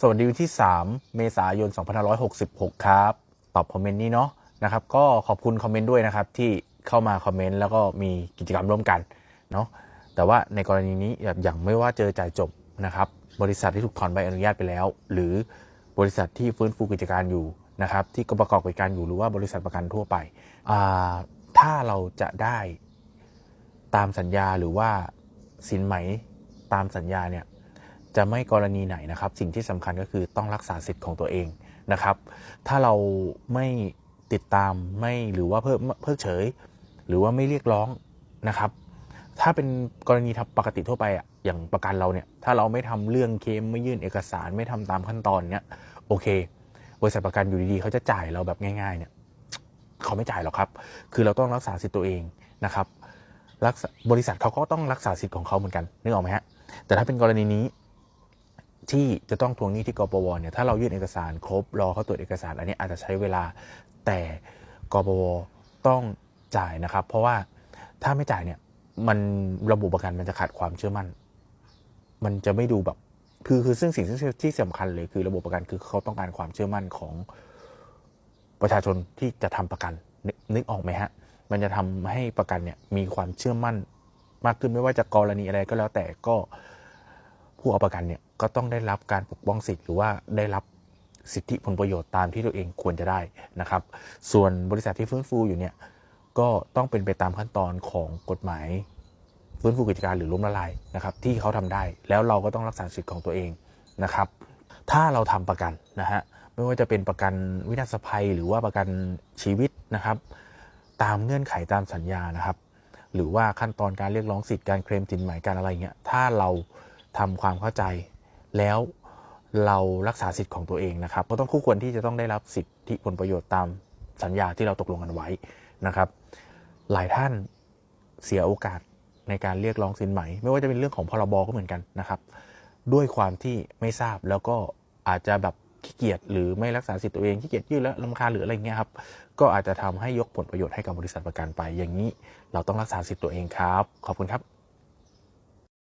สวัสดีวันที่ 3 เมษายน 2566 ครับ ตอบคอมเมนต์นี้เนาะนะครับ ก็ขอบคุณคอมเมนต์ด้วยนะครับ ที่เข้ามาคอมเมนต์แล้วก็มีกิจกรรมร่วมกันเนาะแต่ว่าในกรณีนี้อย่างไม่ว่าเจอจ่ายจบนะครับ บริษัทที่ถูกถอนใบอนุญาตไปแล้ว หรือบริษัทที่ฟื้นฟูกิจการอยู่นะครับ ที่ประกอบกิจการอยู่หรือว่าบริษัทประกันทั่วไป ถ้าเราจะได้ตามสัญญาหรือว่าสินไหมตามสัญญาเนี่ย จะไม่กรณีไหนนะครับ สิ่งที่สำคัญก็คือต้องรักษาสิทธิ์ของตัวเองนะครับ ถ้าเราไม่ติดตามไม่หรือว่าเพิกเพิกเฉย หรือว่าไม่เรียกร้องนะครับ ถ้าเป็นกรณีทับปกติทั่วไปอะอย่างประกันเราเนี่ยถ้าเราไม่ทำเรื่องเคมไม่ยื่นเอกสารไม่ทำตามขั้นตอนเนี่ยโอเค บริษัทประกันอยู่ดีๆเขาจะจ่ายเราแบบง่ายๆเนี่ยเขาไม่จ่ายหรอกครับ คือเราต้องรักษาสิทธิ์ตัวเองนะครับรักษาบริษัทเขาก็ต้องรักษาสิทธิ์ของเขาเหมือนกันนึกออกไหมฮะแต่ถ้าเป็นกรณีนี้ ที่จะต้องทวงหนี้ที่กปวเนี่ยถ้าเรายื่นเอกสารครบรอเขาตรวจเอกสาร อันนี้อาจจะใช้เวลาแต่กปวต้องจ่ายนะครับ เพราะว่าถ้าไม่จ่ายเนี่ยมันระบบประกันมันจะขาดความเชื่อมั่น มันจะไม่ดูแบบคือคือซึ่งสิ่งที่ที่สำคัญเลยคือระบบประกันคือเขาต้องการความเชื่อมั่นของประชาชนที่จะทำประกันนกนึกออกไหมฮะ มันจะทำให้ประกันเนี่ยมีความเชื่อมั่นมากขึ้นไม่ว่าจะกรณีอะไรก็แล้วแต่ก็ผู้เอาประกันเนี่ย ก็ต้องได้รับการปกป้องสิทธิ์หรือว่าได้รับสิทธิผลประโยชน์ตามที่ตัวเองควรจะได้นะครับ ส่วนบริษัทที่ฟื้นฟูอยู่เนี่ยก็ต้องเป็นไปตามขั้นตอนของกฎหมายฟื้นฟูกิจการหรือล้มละลายนะครับ ที่เขาทำได้แล้วเราก็ต้องรักษาสิทธิ์ของตัวเองนะครับ ถ้าเราทำประกันนะฮะไม่ว่าจะเป็นประกันวินาศภัยหรือว่าประกันชีวิตนะครับ ตามเงื่อนไขตามสัญญานะครับ หรือว่าขั้นตอนการเรียกร้องสิทธิ์การเคลมสินใหม่การอะไรเงี้ยถ้าเราทำความเข้าใจ แล้วเรารักษาสิทธิ์ของตัวเองนะครับ ก็ต้องคู่ควรที่จะต้องได้รับสิทธิผลประโยชน์ตามสัญญาที่เราตกลงกันไว้นะครับ หลายท่านเสียโอกาสในการเรียกร้องสินไหม ไม่ว่าจะเป็นเรื่องของพรบก็เหมือนกันนะครับ ด้วยความที่ไม่ทราบแล้วก็อาจจะแบบขี้เกียจหรือไม่รักษาสิทธิ์ตัวเองขี้เกียจยื่นแล้วลำคาหรืออะไรเงี้ยครับก็อาจจะทำให้ยกผลประโยชน์ให้กับบริษัทประกันไป อย่างนี้เราต้องรักษาสิทธิ์ตัวเองครับ ขอบคุณครับ